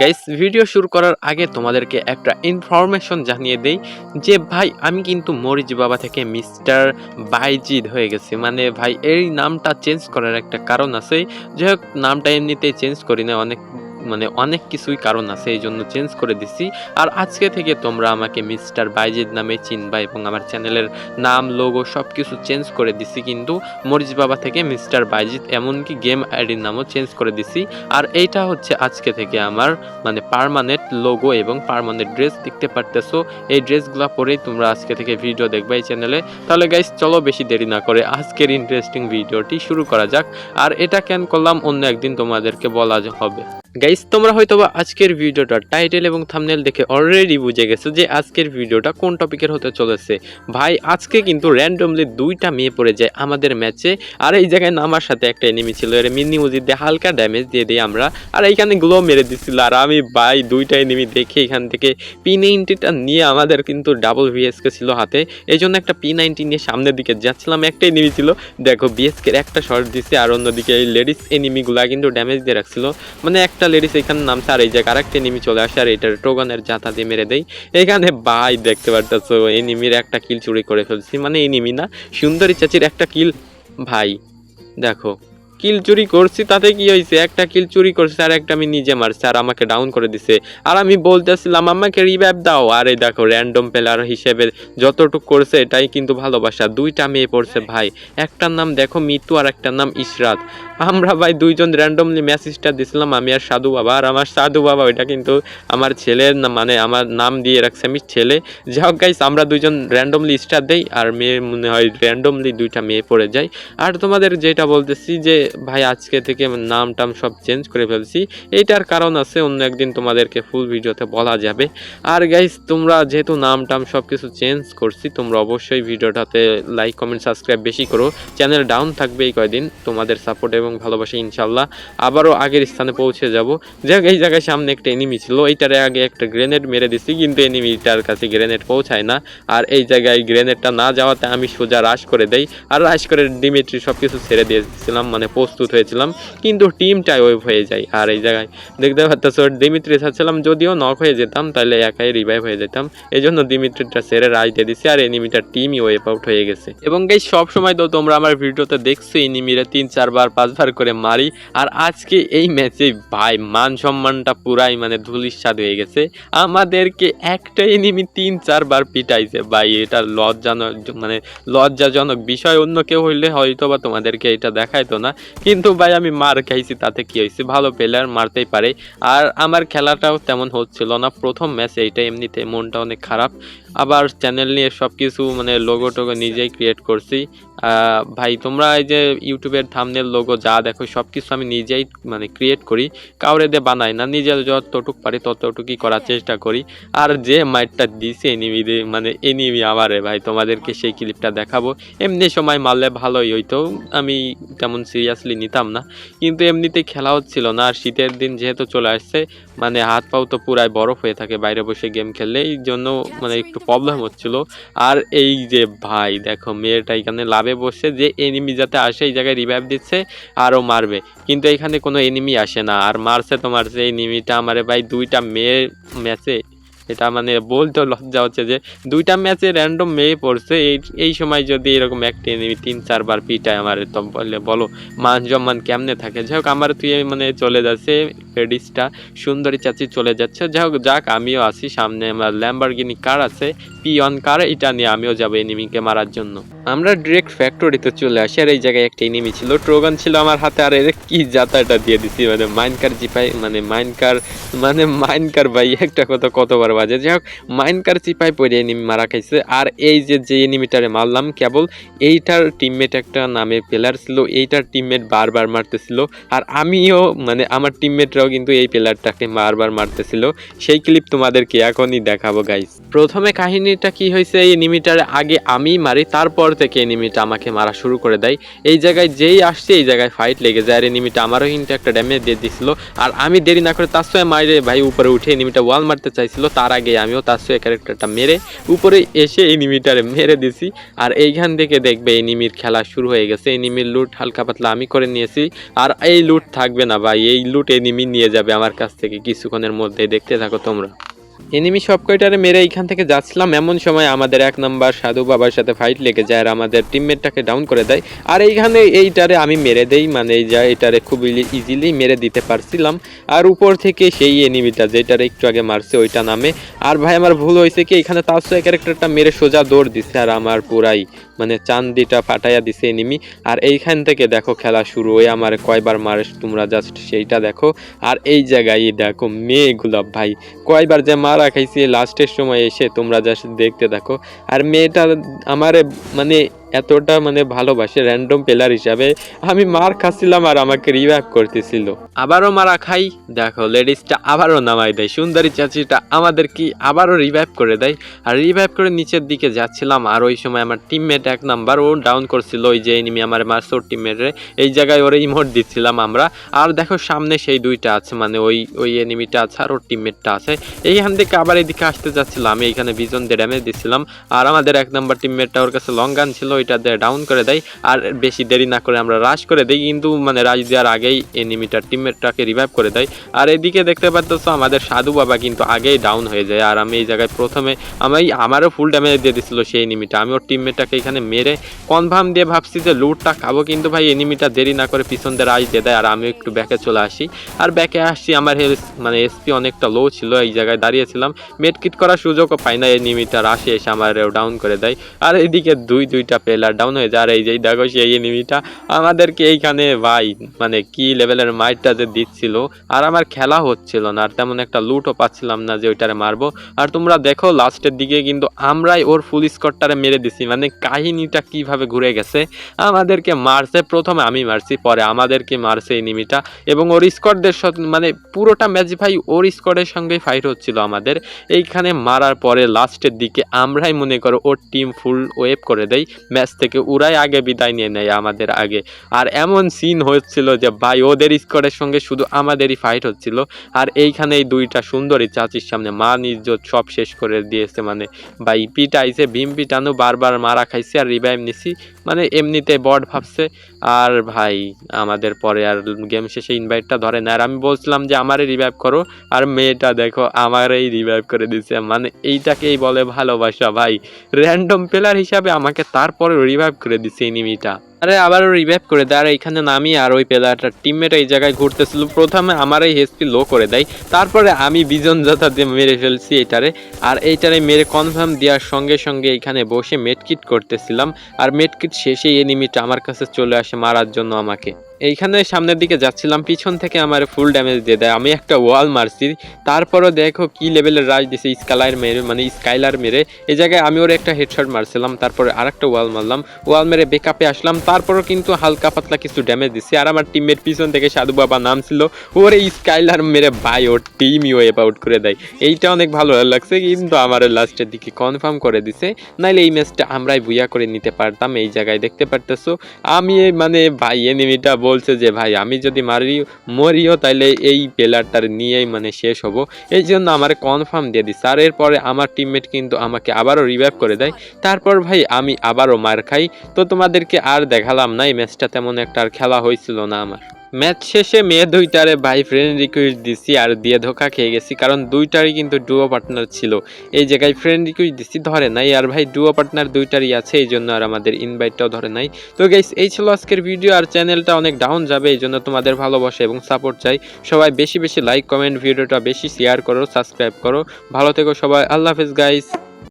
Guys video শুরু করার আগে তোমাদেরকে একটা ইনফরমেশন জানিয়ে দেই যে, ভাই, আমি কিন্তু মরিচ বাবা থেকে মিস্টার বাইজিদ হয়ে গেছি। মানে ভাই, এই নামটা চেঞ্জ করার একটা কারণ আছে। যাই হোক নামটা এমনিতেই চেঞ্জ করি না, অনেক মানে অনেক কিছুই কারণ আছে, এই জন্য চেঞ্জ করে দিছি। আর আজকে থেকে তোমরা আমাকে মিস্টার বাইজিদ নামে চিনবা এবং আমার চ্যানেলের নাম লোগো সব কিছু চেঞ্জ করে দিছি কিন্তু মরিচ বাবা থেকে মিস্টার বাইজিদ, এমনকি গেম আইডির নামও চেঞ্জ করে দিছি। আর এইটা হচ্ছে আজকে থেকে আমার মানে পার্মানেন্ট লোগো এবং পারমানেন্ট ড্রেস দেখতে পারতেছো? এই ড্রেসগুলো পরেই তোমরা আজকে থেকে ভিডিও দেখবে এই চ্যানেলে তাহলে গাইস চলো বেশি দেরি না করে আজকের ইন্টারেস্টিং ভিডিওটি শুরু করা যাক। আর এটা কেন করলাম? অন্য একদিন তোমাদেরকে বলা হবে। গাইস তোমরা হয়তোবা আজকের ভিডিওটা টাইটেল এবং থামনেল দেখে অলরেডি বুঝে গেছো যে আজকের ভিডিওটা কোন টপিকের হতে চলেছে। ভাই, আজকে কিন্তু র্যান্ডমলি দুইটা মেয়ে পড়ে যায় আমাদের ম্যাচে আর এই জায়গায় নামার সাথে একটা এনিমি ছিল, এর মিনি উজি দিয়ে হালকা ড্যামেজ দিয়ে দিই আমরা। আর এইখানে গ্লো মেরে দিচ্ছিল আর আমি, ভাই, দুইটা এনিমি দেখে এখান থেকে পি নাইনটিটা নিয়ে আমাদের কিন্তু ডাবল ভিএসকে ছিল হাতে। এই জন্য একটা পি নাইনটি নিয়ে সামনের দিকে যাচ্ছিলাম, একটা এনিমি ছিল। দেখো বিএসকে একটা শর্ট দিচ্ছে আর অন্যদিকে এই লেডিস এনিমিগুলা কিন্তু ড্যামেজ দিয়ে রাখছিল। মানে একটা লেডিস এখানে নামছে আর এই যে আরেকটা এনিমি চলে আসে আর এটার টোগানের জাতা দিয়ে মেরে দেয়। এখানে ভাই দেখতে পারতেছো এনিমির একটা কিল চুরি করে ফেলছি। মানে এনিমি না, সুন্দরী চাচির একটা কিল ভাই, দেখো। কিল চুরি করছি তাতে কি হয়েছে একটা কিল চুরি করছে আর একটা আমি নিজে মারছি আর আমাকে ডাউন করে দিছে। আর আমি বলতেছিলাম আমাকে রিভাইভ দাও। আর এই দেখো র্যান্ডম প্লেয়ার হিসেবে যতটুক করছে এটাই কিন্তু ভালোবাসা। দুইটা মেয়ে পড়ছে ভাই। একটার নাম দেখো মিতু আর একটার নাম ইশরাত। আমরা ভাই দুইজন র্যান্ডমলি মেসেজটা দিছিলাম আমি আর সাধু বাবা। আর আমার সাধু বাবা ওইটা কিন্তু আমার ছেলের না মানে আমার নাম দিয়ে রাখছে আমি ছেলে। যাই হোক গাইস আমরা দুইজন র্যান্ডমলি স্টার দেই আর মেয়ে মনে হয় র্যান্ডমলি দুইটা মেয়ে পড়ে যায়। আর তোমাদের যেটা বলতেছি যে ভাই, আজকে থেকে নাম টাম সব চেঞ্জ করে ফেলছি। এইটার কারণ আছে, অন্য একদিন তোমাদেরকে ফুল ভিডিওতে বলা যাবে। আর গাইস তোমরা যেহেতু নাম টাম সব কিছু চেঞ্জ করছি, তোমরা অবশ্যই ভিডিওটাতে লাইক কমেন্ট সাবস্ক্রাইব বেশি করো। চ্যানেল ডাউন থাকবে এই কয়দিন, তোমাদের সাপোর্ট এবং ভালোবাসা ইনশাল্লাহ আবারও আগের স্থানে পৌঁছে যাব। যাক, এই জায়গায় সামনে একটা এনিমি ছিল, এইটারে আগে একটা গ্রেনেড মেরে দিছি, কিন্তু এনিমিটার কাছে গ্রেনেড পৌঁছায় না। আর এই জায়গায় গ্রেনেডটা না যাওয়াতে আমি সোজা রাশ করে দেই। আর রাশ করে ডিমিট্রি সব কিছু ছেড়ে দিয়েছিলাম মানে প্রস্তুত হয়েছিলাম, কিন্তু টিমটাই ওয়েভ হয়ে যায়। আর এই জায়গায় দেখতে পাচ্ছ ডিমিট্রি ছাড়ছিলাম, যদিও নক হয়ে যেতাম তাহলে একাই রিভাইভ হয়ে যেতাম। এই জন্য দিমিত্রিটা সেরে রাশ দিয়ে দিছি, আর এনিমিটার টিমই ওয়েভ আউট হয়ে গেছে। এবং এই সব সময় তো তোমরা আমার ভিডিওতে দেখছ এনিমিরা তিন চারবার পাঁচবার করে মারি। আর আজকে এই ম্যাচে ভাই, মান সম্মানটা পুরাই মানে ধুলিস্বাদ হয়ে গেছে। আমাদেরকে একটা এনিমি তিন চারবার পিটাইছে। ভাই, এটা লজ্জাজনক মানে লজ্জাজনক বিষয়। অন্য কেউ হইলে হয়তো বা তোমাদেরকে এটা দেখাইতো না। কিন্তু ভাই, আমি মার খাইছি, তাতে কি হয়েছে? ভালো প্লেয়ার মারতেই পারে। আর আমার খেলাটাও তেমন হচ্ছিল না। প্রথম ম্যাচ এইটা এমনিতে মনটা অনেক খারাপ। আবার চ্যানেল নিয়ে সব কিছু মানে লোগো টোগো নিজেই ক্রিয়েট করছি। ভাই, তোমরা এই যে ইউটিউবের থামনেল লোগো যা দেখো সব কিছু আমি নিজেই মানে ক্রিয়েট করি। কাউরে দিয়ে বানাই না নিজে যতটুক পারি ততটুকুই করার চেষ্টা করি। আর যে মাইটটা দিছে এনিমি মানে এনিমি আমারে ভাই, তোমাদেরকে সেই ক্লিপটা দেখাবো। এমনি সময় মারলে ভালোই হইতো, আমি তেমন সিরিয়াসলি নিতাম না। কিন্তু এমনিতে খেলা হচ্ছিল না, আর শীতের দিন যেহেতু চলে আসছে মানে হাত পাও তো পুরাই বরফ হয়ে থাকে, বাইরে বসে গেম খেললে, এই জন্য মানে একটু প্রবলেম হচ্ছিল। আর এই যে ভাই, দেখো, মেয়েটা এখানে লাভে বসে যে এনিমি যাতে আসে, এই জায়গায় রিভাইভ দিচ্ছে আরও মারবে। কিন্তু এখানে কোনো এনিমি আসে না। আর মারছে তো মারছে এই এনিমিটা আমারে ভাই দুইটা মেয়ে ম্যাচে এটা মানে বলতে লজ্জা হচ্ছে যে দুইটা ম্যাচে র্যান্ডম মেয়ে পড়ছে। এই এই সময় যদি এরকম একটি এনিমি তিন, চারবার পিটায় আমার, তো বললে বলো, মান সম্মান কেমনে থাকে? যাই হোক, আমার তুই মানে চলে যাচ্ছে লেডিসটা সুন্দরী চাচি চলে যাচ্ছে। যাই হোক, যাক, আমিও আছি, সামনে আমার ল্যাম্বারগিনি কার আছে পিয়ন কার এটা নিয়ে আমিও যাব এনিমিকে মারার জন্য। আমরা ডিরেক্ট ফ্যাক্টরিতে চলে আসি আর এই জায়গায় একটা এনিমি ছিল। ট্রোগান ছিল আমার হাতে আর এর কি যাতাটা দিয়ে দিছি? মানে মাইনকার চিপাই মানে মাইনকার মানে মাইনকার ভাই, একটা কথা কতবার বাজে। যাই হোক মাইনকার চিপাই পরে এনিমি মারা খাইছে। আর এই যে যে এনিমিটারে মারলাম, কেবল এইটার টিমমেট একটা নামে প্লেয়ার ছিল, এইটার টিমমেট বারবার মারতেছিল। আর আমিও মানে আমার টিমমেটরাও কিন্তু এই প্লেয়ারটাকে বারবার মারতেছিল। সেই ক্লিপ তোমাদেরকে এখনই দেখাবো গাইস প্রথমে কাহিনীটা কি হয়েছে এই এনিমিটার আগে আমি মারি, তারপর থেকে এনিমিটা আমাকে মারা শুরু করে দেয়। এই জায়গায় যেই আসছে, এই জায়গায় ফাইট লেগে যায়। আর এনিমিটা আমারও কিন্তু একটা ড্যামেজ দিয়ে দিছিল। আর আমি দেরি না করে তার সঙ্গে মাইরে ভাই উপরে উঠে এনিমিটা ওয়াল মারতে চাইছিল। তার তার আগে আমিও তাসুয়া ক্যারেক্টারটা মেরে উপরে এসে এনিমিটারে মেরে দিছি। আর এইখান থেকে দেখবে এনিমির খেলা শুরু হয়ে গেছে। এনিমির লুট হালকা পাতলা আমি করে নিয়েছি। আর এই লুট থাকবে না ভাই। এই লুট এনিমি নিয়ে যাবে আমার কাছ থেকে। কিছুক্ষণের মধ্যে দেখতে থাকো তোমরা। এনিমি সব কয়টারে মেরে এইখান থেকে যাচ্ছিলাম। এমন সময় আমাদের এক নাম্বার সাধু বাবার সাথে ফাইট লেগে যায় আর আমাদের টিমমেটটাকে ডাউন করে দেয়। আর এইখানে এইটারে আমি মেরে দেই মানে যা এটারে খুব ইজিলি মেরে দিতে পারছিলাম। আর উপর থেকে সেই এনিমিটা যেটারে একটু আগে মারছে ওইটা নামে। আর ভাই, আমার ভুল হয়েছে কি? এখানে তাসুয়া ক্যারেক্টারটা মেরে সোজা দৌড় দিছে আর আমার পুরাই মানে চান্দিটা ফাটাইয়া দিছে এনিমি। আর এইখান থেকে দেখো খেলা শুরু হয়ে আমার কয়বার মারে তোমরা জাস্ট সেইটা দেখো। আর এই জায়গায় দেখো মেয়েগুলো ভাই, কয়বার যে মারা খাইছি লাস্টের সময় এসে তোমরা জাস্ট দেখতে থাকো। আর মেয়েটা আমারে মানে এতটা মানে ভালোবাসে র্যান্ডম প্লেয়ার হিসাবে। আমি মার খাচ্ছিলাম আর আমাকে রিভাইভ করতেছিল। আবারও মারা খাই। দেখো লেডিসটা আবারও নামাই দেয়। সুন্দরী চাচিটা আমাদের কি আবারও রিভাইভ করে দেয়? আর রিভাইভ করে নিচের দিকে যাচ্ছিলাম আর ওই সময় আমার টিমমেট এক নাম্বার ও ডাউন করছিল, ওই যে এনিমি আমার মারছে ওর টিমমেটরে এই জায়গায় ওরে ইমোট দিচ্ছিলাম আমরা। আর দেখো, সামনে সেই দুইটা আছে মানে ওই ওই এনিমিটা আছে আর ওর টিমমেটটা আছে। এইখান থেকে আবার এদিকে আসতে যাচ্ছিলাম আমি এইখানে বিজন ড্যামেজ দিচ্ছিলাম। আর আমাদের এক নম্বর টিমমেটটা ওর কাছে লং গান ছিল ওইটা ডাউন করে দেয় আর বেশি দেরি না করে আমরা রাশ করে দিই। কিন্তু মানে রাশ দেওয়ার আগেই এনিমিটার টিমমেটটাকে রিভাইভ করে দেয়। আর এদিকে দেখতে পাচ্ছ আমাদের সাধু বাবা কিন্তু আগেই ডাউন হয়ে যায়। আর আমি এই জায়গায় প্রথমে আমি, আমারও ফুল ড্যামেজ দিয়ে দিছিল সেই এনিমিটা আমি ওর টিমমেটটাকে এখানে মেরে কনফার্ম দিয়ে ভাবছি যে লুটটা খাব। কিন্তু ভাই এনিমিটা দেরি না করে পিছন দিয়ে রাশ দিয়ে দেয়। আর আমি একটু ব্যাকে চলে আসি। আর ব্যাকে আসছি, আমার হেলথ মানে এসপি অনেকটা লো ছিল। এই জায়গায় দাঁড়িয়েছিলাম। মেডকিট করার সুযোগও পাই না। এনিমিটা রাশে এসে আমার ডাউন করে দেয়। আর এদিকে দুই, দুইটা প্লেয়ার ডাউন হয়ে যায়। আর এই যে দেখো, সেই এনিমিটা আমাদেরকে এইখানে ভাই মানে কি লেভেলের মাইটটা যে দিচ্ছিল, আর আমার খেলা হচ্ছিল না, আর তেমন একটা লুটও পাচ্ছিলাম না যে ওইটারে মারবো। আর তোমরা দেখো লাস্টের দিকে কিন্তু আমরাই ওর ফুল স্কটটারে মেরে দিছি। মানে কাহিনীটা কীভাবে ঘুরে গেছে, আমাদেরকে মারছে। প্রথমে আমি মারছি, পরে আমাদেরকে মারছে এনিমিটা এবং ওর স্কটদের মানে পুরোটা ম্যাচ ভাই ওর স্কটের সঙ্গেই ফাইট হচ্ছিল আমাদের। এইখানে মারার পরে লাস্টের দিকে আমরাই মনে করো ওর টিম ফুল ওয়েভ করে দেই। ম্যাচ থেকে ওরাই আগে বিদায় নিয়ে নেয় আমাদের আগে। আর এমন সিন হচ্ছিল যে ভাই, ওদের স্কোরের সঙ্গে শুধু আমাদেরই ফাইট হচ্ছিল। আর এইখানে এই দুইটা সুন্দরী চাচির সামনে মান ইজ্জত সব শেষ করে দিয়েছে। মানে ভাই, পিটাইছে, ভীম পিটানো, বারবার মারা খাইছে আর রিভাইভ নিছি। মানে এমনিতে বড ভাবছে। আর ভাই, আমাদের পরে আর গেম শেষে ইনভাইটটা ধরে না। আর আমি বলছিলাম যে আমারে রিভাইভ করো। আর মেয়েটা দেখো, আমারই রিভাইভ করে দিছে। মানে এইটাকেই বলে ভালোবাসা ভাই। র্যান্ডম প্লেয়ার হিসাবে আমাকে তারপরে রিভাইভ করে দিছে এনিমিটা আরে আবারও রিভাইভ করে দেয়। আর এখানে নামি আর ওই প্লেয়ারটার টিমমেট এই জায়গায় ঘুরতেছিল। প্রথমে আমার এই হেসপি লো করে দেয়। তারপরে আমি বিজন যথা দিয়ে মেরে ফেলছি এটারে আর এইটারে মেরে কনফার্ম দেওয়ার সঙ্গে সঙ্গে এখানে বসে মেটকিট করতেছিলাম। আর মেটকিট শেষে এনিমিটা আমার কাছে চলে আসে মারার জন্য আমাকে। এইখানে সামনের দিকে যাচ্ছিলাম, পিছন থেকে আমার ফুল ড্যামেজ দিয়ে দেয়। আমি একটা ওয়াল মারছি, তারপরও দেখো কি লেভেলের রাজ দিছে স্কালার মেরে মানে স্কাইলার মেরে। এই জায়গায় আমি ওর একটা হেডশট মারছিলাম, তারপরে আরেকটা ওয়াল মারলাম। ওয়াল মেরে বেকআপে আসলাম, তারপরও কিন্তু হালকা পাতলা কিছু ড্যামেজ দিচ্ছে আর আমার টিমের পিছন থেকে সাধু বাবা নাম ছিল ওর এই স্কাইলার মেরে ভাই ওর টিমই ওয়েপ আউট করে দেয়। এইটা অনেক ভালো লাগছে, কিন্তু আমার লাস্টের দিকে কনফার্ম করে দিছে। নাইলে এই ম্যাচটা আমরাই বুয়া করে নিতে পারতাম, এই জায়গায় দেখতে পারতেছো। আমি মানে ভাই এনিমিটা বলছে যে, ভাই, আমি যদি মারি, মরিও তাইলে এই প্লেয়ারটার নিয়েই মানে শেষ হব। এই জন্য আমার কনফার্ম দিয়ে দিই স্যার এরপরে আমার টিমমেট কিন্তু আমাকে আবারও রিভাইভ করে দেয়। তারপর, ভাই, আমি আবারও মার খাই। তো তোমাদেরকে আর দেখালাম না, এই ম্যাচটা তেমন একটা আর খেলা হয়েছিল না আমার। ম্যাচ শেষে মেয়ে দুইটারে ভাই ফ্রেন্ড রিকোয়েস্ট দিছি আর দিয়ে ধোকা খেয়ে গেছি, কারণ দুইটারই কিন্তু ডুও পার্টনার ছিল। এই জায়গায় ফ্রেন্ড রিকোয়েস্ট দিছি, ধরে নাই, আর ভাই ডুও পার্টনার দুইটারই আছে, এই জন্য আর আমাদের ইনভাইটটাও ধরে নাই। তো গাইস এই ছিল আজকের ভিডিও আর চ্যানেলটা অনেক ডাউন যাবে, এই জন্য তোমাদের ভালোবাসা এবং সাপোর্ট চাই। সবাই বেশি বেশি লাইক কমেন্ট ভিডিওটা বেশি শেয়ার করো সাবস্ক্রাইব করো। ভালো থেকো সবাই, আল্লাহ হাফিজ গাইস